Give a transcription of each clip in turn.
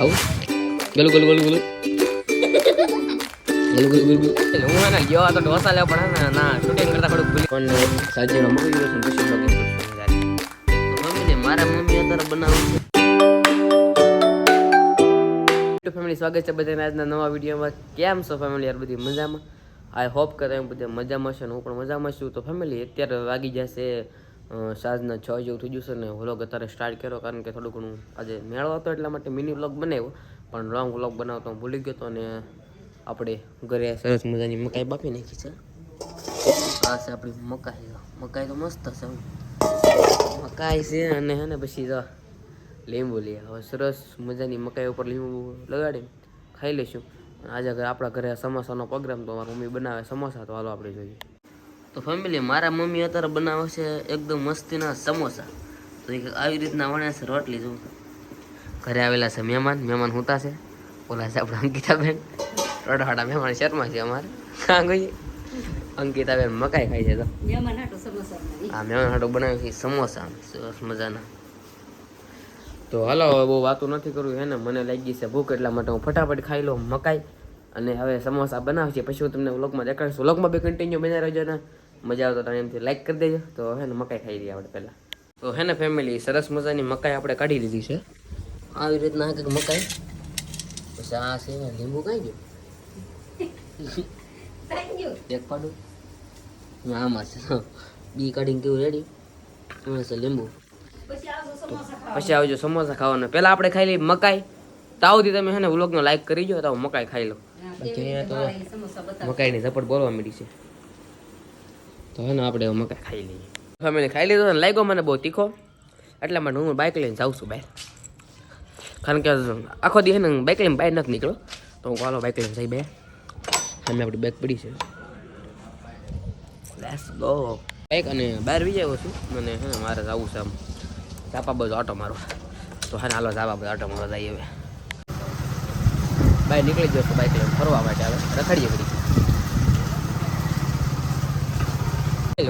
આવું ગલું ગલું ગલું ગલું. ગલું ગલું ગલું એટલે હું એને ગયો તો ઢોસા લે પણ ના શૂટિંગ કરતા થોડુંક ભૂલી પણ સાજી મમ્મી ગયો છે પછી મમ્મીને મારા મમ્મી અત્યારે બનાવું છે. ફેમિલી સ્વાગત છે બધાને આજના નવા વિડીયોમાં. કેમ છો ફેમિલી યાર બધી મજામાં? આઈ હોપ કરે એમ બધા મજામાં છે ને હું પણ મજામાં છું. તો ફેમિલી અત્યારે વાગી જશે સાંજના છ જેવું થઈ જશે ને વ્લોગ અત્યારે સ્ટાર્ટ કર્યો કારણ કે થોડું ઘણું આજે મેળો હતો એટલા માટે મિની વ્લોગ બનાવ્યો. પણ લોંગ વ્લોગ બનાવતો ભૂલી ગયો હતો અને આપણે ઘરે સરસ મજાની મકાઈ બાફી નાખી છે. આ છે આપણી મકાઈ. મકાઈ તો મસ્ત છે મકાઈ છે અને હે ને પછી લીંબુ લઈએ. હવે સરસ મજાની મકાઈ ઉપર લીંબુ લગાડી ખાઈ લઈશું. આજે આપણા ઘરે સમોસાનો પ્રોગ્રામ તો મારી મમ્મી બનાવે સમોસા તો હાલો આપણે જોઈએ. તો ફેમિલી મારા મમ્મી અત્યારે બનાવે છે એકદમ મસ્તીના સમોસા. તો એક આવી રીતના વણે છે રોટલી જો ઘરે આવેલા છે મહેમાન મહેમાન હુતા છે. ઓલા છે આપણા અંકિતાબેન. રડવાડા મહેમાન શર્મા છે અમારે. કાં ગઈ અંકિતાબેન મકાઈ ખાઈ છે તો. આ મહેમાન હાટો બનાવ્યું છે સમોસા. સરસ મજાના. તો હાલો હવે બહુ વાતો નથી કરવું હે ને મને લાગી છે ભૂખ એટલા માટે હું ફટાફટ ખાઈ લઉં મકાઈ. અને હવે સમોસા બનાવશે પછી હું તમને વ્લોગમાં દેખાડીશું. વ્લોગમાં બી કન્ટિન્યુ બનાવી રહેજો ને. મજા આવતો તમે એમથી લાઈક કરી દેજો. તો હે ને મકાઈ ખાઈ લઈએ આપણે પહેલાં. તો હે ને ફેમિલી સરસ મજાની મકાઈ આપણે કાઢી લીધી છે. આવી રીતના કંઈક મકાઈ. પછી આ છે લીંબુ કાંઈ ગયું? એક પાડું. આમાં છે. બી કાઢીને કેવું રેડી એમાં છે લીંબુ. પછી આવજો સમોસા ખાવાના. પહેલાં આપણે ખાઈ લઈએ મકાઈ. તાવથી તમે હે ને વ્લોગનો લાઈક કરી જો તો મકાઈ ખાઈ લો. અહીંયા તો મકાઈની ઝપટ બોલવા મળી છે. તો હે ને આપણે મકાઈ ખાઈ લઈએ. ફેમિલી ખાઈ લીધો ને લાગ્યો મને બહુ તીખો. એટલા માટે હું બાઇક લઈને જાઉં છું બહાર. કારણ કે આખો દી હે ને બાઇક લઈને બહાર નથી નીકળ્યો. તો હું હાલો બાઇક લઈને જઈ બે સામે આપણી બેગ પડી છે. લેટ્સ ગો બાઇક અને બહાર વી આવ્યો છું. મને હે ને મારે જવું છે આમ. ચાપા બધો ઓટો મારો તો હા ને હાલો ચાપા બધો ઓટો મારો જઈએ હવે. બહાર નીકળી જશો બાઇક લઈને ફરવા માટે હવે રખડીએ ઘડી.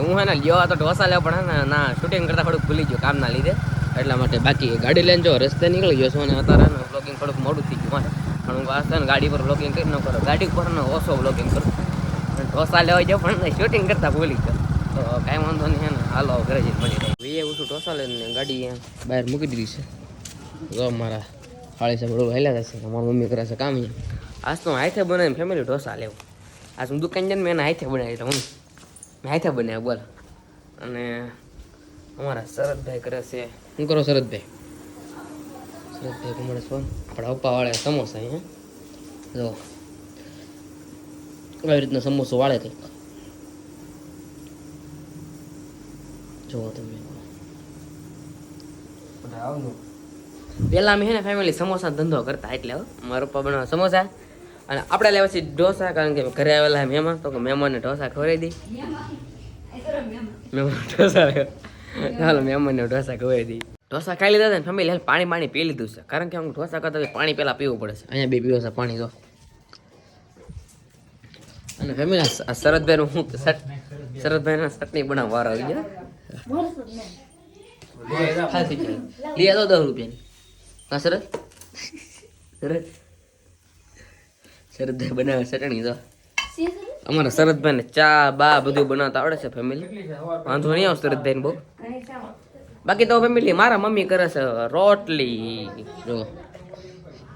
હું હે ને લ્યો તો ઢોસા લેવા પણ હે ને શૂટિંગ કરતા થોડુંક ભૂલી ગયો કામના લીધે. એટલા માટે બાકી ગાડી લઈને જો રસ્તે નીકળી છું અને અત્યારે બ્લોગિંગ થોડુંક મોડું થઈ ગયું મારે પણ હું વાસ્તે ને ગાડી પર બ્લોગિંગ કરી ન કરો. ગાડી પર ઓછો બ્લોગિંગ કરું. ઢોસા લેવા જાઉં, પણ શૂટિંગ કરતા ભૂલી ગયો. તો કાંઈ વાંધો નહીં ને, હાલો, ઘરે જઈને મળી જાય એ ઉઠું, ઢોસા લઈને ગાડી બહાર મૂકી દીધી છે. જો મારા હાળી સાહેબ રોડ હેલા જશે મારી મમ્મી કરે છે કામ આજ તો હાથે બનાવીને ફેમિલી ઢોસા લેવું. આજ હું દુકાન જઈને મેં એને હાથે બનાવી તો મમ્મી. મેં હાથે બનાવ્યા, બોલ. અને અમારા શરદભાઈ કરે છે. શું કરો શરદભાઈ? શરદભાઈ કમળે સ્વ આપણા વાળે સમોસા અહીંયા જો. આવી રીતના સમોસો વાળે કંઈક જુઓ તમે. પેલા અમે છે ને ફેમિલી સમોસા ધંધો કરતા એટલે. મારા પપ્પા બનાવે સમોસા. અને આપણે લેવા છીએ ઢોસા કારણ કે ઘરે આવેલા મહેમાન તો કે મહેમાનને ઢોસા ખવડાવી દઈ મહેમાન ઢોસા ચાલો મહેમાનને ઢોસા ખવડાવી દઈ ઢોસા ખાઈ લીધા ને ફેમિલી હાલ પાણી પાણી પી લીધું છે. કારણ કે હું ઢોસા કરતા પાણી પહેલાં પીવું પડે છે. અહીંયા બે પીવો છે પાણી તો અને ફેમિલી શરદભાઈનું હું શર્ટ શરદભાઈના ચટણી બનાવવા વારો આવી ગયા. લઈ આવો દસ રૂપિયાની. હા શરદ શરદ શરદભાઈ બનાવે ચટણી તો અમારા શરદભાઈને ચા, બા બધું બનાવતા આવડે છે ફેમિલી વાંધો નહીં આવે શરદભાઈને બહુ. બાકી તો ફેમિલી મારા મમ્મી કરે છે રોટલી. જો.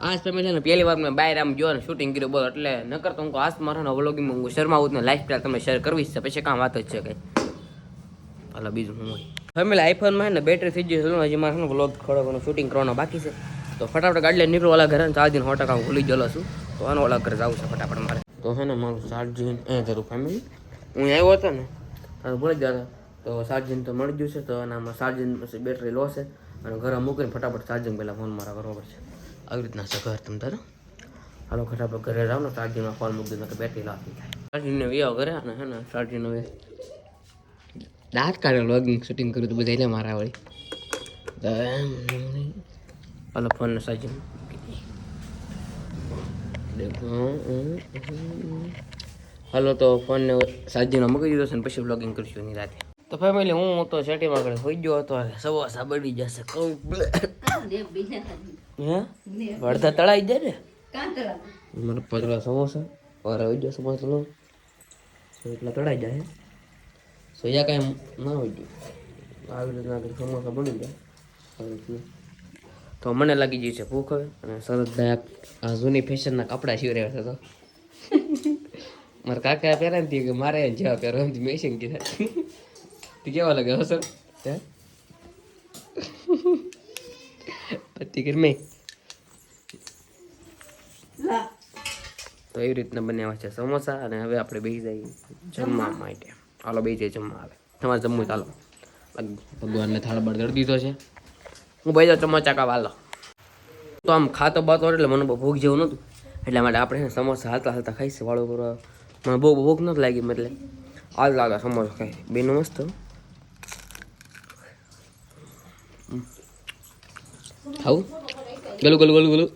આજ ફેમિલી ને પહેલી વાર મેં બહાર આમ ગયો ને શૂટિંગ કર્યું બોલો એટલે નકર તો હું આજ મારા વ્લોગિંગ હું શર્માવું ને લાઈફ સ્ટાઈલ તમે શેર કરવી છે. પછી કામ વાત જ છે કઈ. ભલે બીજું હું હોય? ફેમિલી આઈફોનમાં ને બેટરી થઈ ગઈ છે. હજી મારે વ્લોગ ખોડવાનું શૂટિંગ કરવાનો બાકી છે. તો ફટાફટ ગાડી લઈને નીકળો, ઓલા ઘરે ચાર દિન સો ટકા હું ભૂલી ગયેલો છું. તો આનો ઓલા ઘરે જવું છે ફટાફટ મારે. તો છે ને મારું ચાર્જિંગ એ જરૂર ફેમિલી હું આવ્યો હતો ને, તારું ભૂલી ગયા તો ચાર્જિંગ તો મળી ગયું છે, તો એનામાં ચાર્જિંગ બેટરી લો અને ઘરે મૂકીને ફટાફટ ચાર્જિંગ પહેલાં ફોન મારા કરવો પડશે આવી રીતના છે ઘર તમે તારે. હાલો, ફટાફટ ઘરે જાઓ ને ચાર્જિંગમાં ફોન મૂકી દો કે બેટરી લાવી થાય ચાર્જિંગને વ્યાવ ઘરે અને હે ને ચાર્જિંગનો હવે દાંત કાઢે વ્લોગિંગ શૂટિંગ કર્યું તો બધા મારા વળી. તો ફોન હાલો ફોનને ચાર્જિંગ હાલો તો ફોનને ચાર્જિંગમાં મૂકી દીધો છે ને પછી વ્લોગિંગ કરશું એની રાતે. તો ફેમિલી હું તો સેટીમાં આગળ હોઈ ગયો હતો સવા સા બળી જશે. હે? વડતા તળાઈ જાય ને? મને પતળા સમોસા વાર આવી જાય સમોસા એટલા તળાઈ જાય સોયા કાંઈ ના હોય ગયું. આવી રીતના કંઈક સમોસા બની જાય. તો મને લાગી ગયું છે ભૂખ હવે. અને શરદભાઈ આ જૂની ફેશનના કપડાં સીવરાવ્યા છે તો. મારા કાકા પહેરે ને કે મારે જેવા પહેરો એમ મેશિંગ કીધા. તે કેવા લાગે હો સર? પતિ કર મેં? તો એવી રીતના બનાવ્યા છે સમોસા અને હવે આપણે બેસી જઈએ જમવા માટે. હાલો બે જે જમવા આવે. તમારે જમવું ચાલો ભગવાનને થાળ બળ કરી દીધો છે. હું ભાઈ ચમચા કાવા હાલો. તો આમ ખાતો બાતો એટલે મને બહુ ભૂખ જેવું નહોતું. એટલા માટે આપણે સમોસા હાલતા હાલતા ખાઈશ. વાળો કરવા મને બહુ ભૂખ નથી લાગી એટલે હાલ લાગે સમોસા ખાઈ. બેનો મસ્ત. ખાવું ગલું ગલું ગલું ગલું.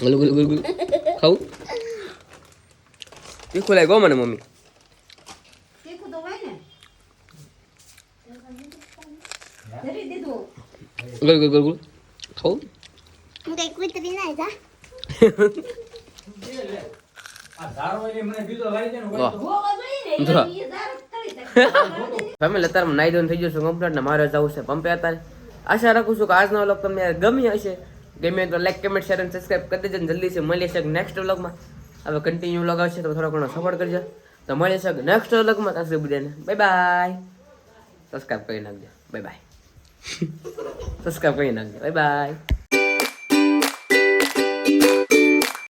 ગલું ગલું ગલું ગલું. ખાવું તીખું લાગે ગો મને મમ્મી તીખું તો હોય ને ગળ ગળ ગળ ગલું ગલું હું કઈ કુતરી ના જા. ફેમિલી અત્યારે નાઈ ધોઈને થઈ જશું કમ્પ્લીટ ને મારે જવું છે પંપે અત્યારે. આશા રાખું છું કે આજનો વ્લોગ તમને ગમી હશે. ગમે તો લાઈક કમેન્ટ શેર અને સબસ્ક્રાઈબ કરી દેજો અને જલ્દીથી મળી છે નેક્સ્ટ વ્લોગમાં હવે કન્ટિન્યુ વ્લોગ આવશે તો થોડો ઘણો સપોર્ટ કરજો. તો મળી છે નેક્સ્ટ વ્લોગમાં ત્યાં સુધી બધાને. બાય બાય સબસ્ક્રાઈબ કરી નાખજો બાય બાય સબસ્ક્રાઈબ કરી નાખજો બાય બાય